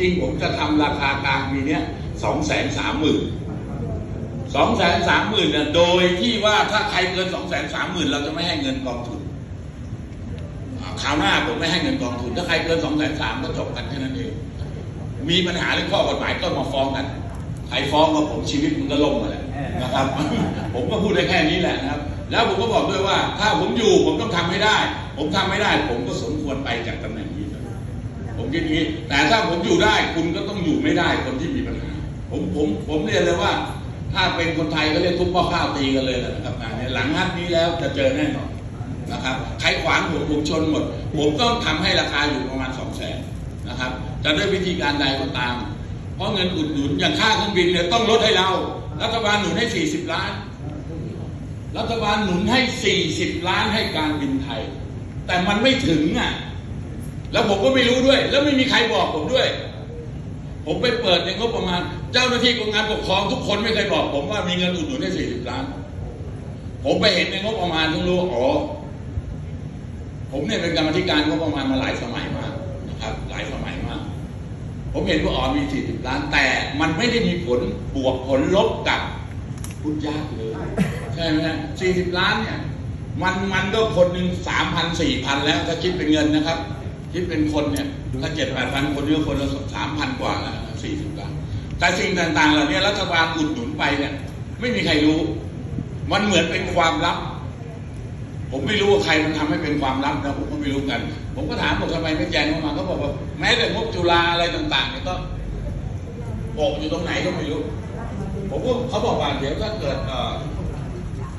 จริงผมจะทำราคากลางปีเนี้ยสองแสนสามหมื่นสองแสนสามหมื่นเนี่ยโดยที่ว่าถ้าใครเกินสองแสนสามหมื่นเราจะไม่ให้เงินกองทุนคราวหน้าผมไม่ให้เงินกองทุน ถ้าใครเกินสองแสนสามก็จบกันแค่นั้นเอง มีปัญหาเรื่องข้อกฎหมายก็มาฟ้องกันใครฟ้องก็ผมชีวิตมันก็ล่มมาแหละนะครับ ผมก็พูดได้แค่นี้แหละนะครับ แล้วผมก็บอกด้วยว่า ถ้าผมอยู่ผมต้องทำให้ได้ ผมทำไม่ได้ ผมก็สมควรไปจากตำแหน่งนี้ ผมคิดอย่างนี้ แต่ถ้าผมอยู่ได้คุณก็ต้องอยู่ไม่ได้คนที่มีปัญหา ผมผมผมเรียนเลยว่า ถ้าเป็นคนไทยก็เรียกทุบหม้อข้าวตีกันเลยนะครับงานนี้หลังฮัทนี้แล้วจะเจอแน่นอนนะครับใครขวางผมผมชนหมด ผมต้องทำให้ราคาอยู่ประมาณสองแสนนะครับจะด้วยวิธีการใดก็ตาม เพราะเงินอุดหนุนอย่างค่าเครื่องบินเนี่ยต้องลดให้เรา รัฐบาลหนุนให้ 40 ล้าน รัฐบาลหนุนให้ 40 ล้านให้การบินไทย แต่มันไม่ถึงอะ แล้วผมก็ไม่รู้ด้วย แล้วไม่มีใครบอกผมด้วย ผมไปเปิดในงบประมาณ เจ้าหน้าที่กรมการปกครองทุกคนไม่เคยบอก ผมว่ามีเงินอุดหนุนได้40ล้าน ผมไปเห็นในงบประมาณถึงรู้อ๋อผมเนี่ยเป็นกรรมธิการงบประมาณมาหลายสมัยมากนะครับ หลายสมัยมาก ผมเห็นว่าอ๋อมี40ล้าน แต่มันไม่ได้มีผลบวกผลลบกับพุทธยากเลยใช่ไหมฮะ40ล้านเนี่ย มันมันก็คนหนึ่งสามพันสี่พันแล้วถ้าคิดเป็นเงินนะครับ คิดเป็นคนเนี่ยถ้าเจ็ดแปดพันคนนี่ก็คนละสามพันกว่าแล้วสี่สิบล้านแต่สิ่งต่างๆเหล่านี้รัฐบาลอุดหนุนไปเนี่ยไม่มีใครรู้ มันเหมือนเป็นความลับ ผมไม่รู้ว่าใครมันทำให้เป็นความลับนะผมก็ไม่รู้กัน ผมก็ถามบอกทำไมไม่แจ้งเข้ามาเขาบอกว่าแม้แต่งบจุฬาอะไรต่างๆเนี่ยก็โปะอยู่ตรงไหนก็ไม่รู้ ผมก็เขาบอกว่าเดี๋ยวถ้าเกิดเอ่อ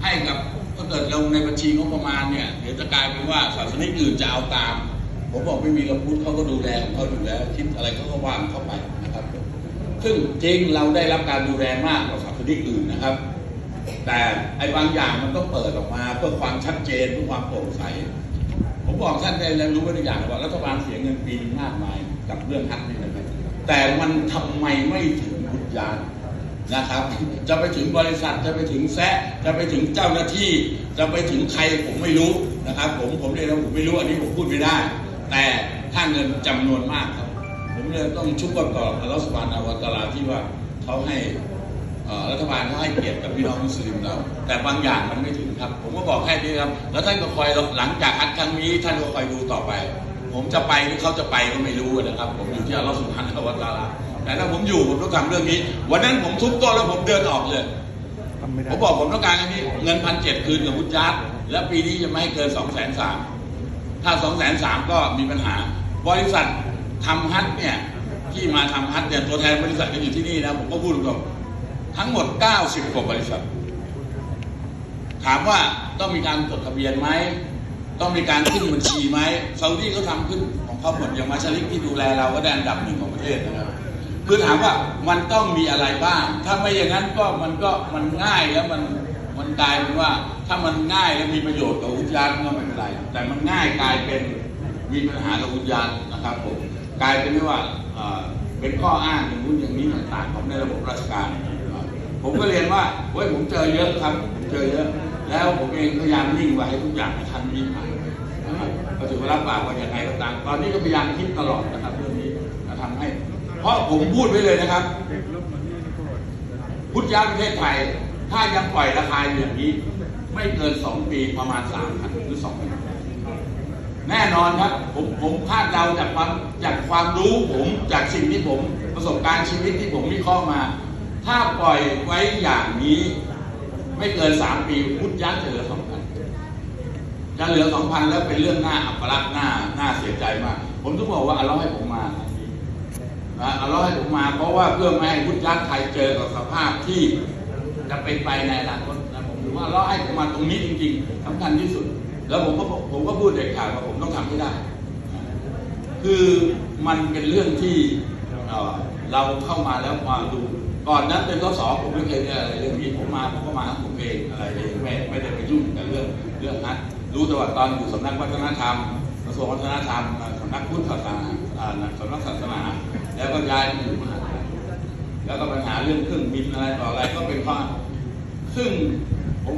ให้กับถ้าเกิดลงในบัญชีงบประมาณเนี่ยเดี๋ยวจะกลายเป็นว่าศาสนิกอื่นจะเอาตาม ผมบอกไม่มีกระพุทธเขาก็ดูแลของเขาอยู่แล้ว คิดอะไรเขาก็ว่างเข้าไปนะครับ ซึ่งจริงเราได้รับการดูแลมากกว่าศาสนิกอื่นนะครับ แต่ไอ้บางอย่างมันต้องเปิดออกมาเพื่อความชัดเจนเพื่อความโปร่งใส ผมบอกท่านได้แล้วรู้ว้ตัวอย่างว่ารัฐบาลเสียเงินปีนมากมายกับเรื่องฮัทนี่นะครับแต่มันทำไมไม่ถึงบุญญาณนะครับ จะไปถึงบริษัทจะไปถึงแซะจะไปถึงเจ้าหน้าที่ จะไปถึงใครผมไม่รู้นะครับ ผมผมเรียนแล้วผมไม่รู้อันนี้ผมพูดไม่ได้ แต่ถ้าเงินจำนวนมากครับ ผมเลยต้องชุบประกอบอัลลอฮฺสุบฮานะฮูวะตะอาลาที่ว่าเขาให้เอ่อรัฐบาลเขาให้เกียรติกับพี่น้องมุสลิมเรา แต่บางอย่างมันไม่ถึงครับ ผมก็บอกแค่นี้ครับ แล้วท่านก็คอยหลังจากอัดครั้งนี้ ท่านก็คอยดูต่อไป ผมจะไปหรือเขาจะไปก็ไม่รู้นะครับ ผมอยู่ที่อัลลอฮฺสุบฮานะฮูวะตะอาลาแต่ถ้าผมอยู่ผมต้องทำเรื่องนี้ วันนั้นผมทุบโต๊ะแล้วผมเดินออกเลยทำไม่ได้ผมบอกผมต้องการอันนี้เงินพันเจ็ดคืนกับพุทธยัดแล้วปีนี้จะไม่ให้เกินสองแสนสาม ถ้าสองแสนสามก็มีปัญหา บริษัททำฮัทเนี่ยที่มาทำฮัทเนี่ยตัวแทนบริษัทก็อยู่ที่นี่นะผมก็พูดตรงๆทั้งหมด 90กว่าบริษัท ถามว่าต้องมีการจดทะเบียนไหมต้องมีการขึ้นบัญชีไหมซาอุดีเขาทำขึ้นของเขาหมดอย่างมาชาลิกที่ดูแลเราก็ได้อันดับหนึ่งของประเทศนะครับคือถามว่ามันต้องมีอะไรบ้าง ถ้าไม่อย่างนั้นก็มันก็มันง่ายแล้วมัน มันกลายเป็นว่า ถ้ามันง่ายแล้วมีประโยชน์กับอุทยานก็ไม่เป็นไร แต่มันง่ายกลายเป็นมีปัญหากับอุทยานนะครับผมกลายเป็นว่าเป็นข้ออ้างอย่างนู้นอย่างนี้ต่างๆของในระบบราชการ ผมก็เรียนว่าเว้ยผมเจอเยอะครับผมเจอเยอะ แล้วผมเองพยายามนิ่งไว้ทุกอย่างทันนี้ผ่านนะครับก็ถือว่ารับปากว่าอย่างไรก็ตามตอนนี้ก็พยายามคิดตลอดนะครับเรื่องนี้จะทำให้ เพราะผมพูดไว้เลยนะครับ พุทธยาประเทศไทย ถ้ายังปล่อยราคาอย่างนี้ ไม่เกินสองปีประมาณสามพันหรือสองพันแน่นอนครับ ผมผมคาดเดาจากความจากความรู้ผมจากสิ่งที่ผมประสบการณ์ชีวิตที่ผมวิเคราะห์มา ถ้าปล่อยไว้อย่างนี้ ไม่เกินสามปีพุทธยักษ์จะเหลือสองพันจะเหลือสองพันแล้วเป็นเรื่องหน้าอัปลักษณ์หน้าหน้าเสียใจมาก ผมต้องบอกว่าอัลเลาให้ผมมาครับนะเอาเราให้ผมมา เพราะว่าเพื่อไม่ให้พุทธยักษ์ไทยเจอกับสภาพที่ จะเป็นไปในอนาคตนะผมถือว่าเราให้ผมมาตรงนี้จริงๆสำคัญที่สุด แล้วผมก็ผมก็พูดเด็ดขาดว่าผมต้องทำให้ได้ คือมันเป็นเรื่องที่เราเข้ามาแล้วมาดูก่อนนั้นเป็นทศผมไม่เคยอะไรเรื่องนี้ผมมาผมก็มาผมเองอะไรเองไม่ไม่ได้ไปยุ่งกับเรื่องเรื่องนั้นรู้แต่ว่าตอนอยู่สำนักวัฒนธรรมกระทรวงวัฒนธรรมสำนักพุทธศาสนาสำนักศาสนา แล้วก็ย้ายมาอยู่มหาลัยแล้วก็ปัญหาเรื่องเครื่องบินอะไรต่ออะไรก็เป็นข้อ ซึ่ง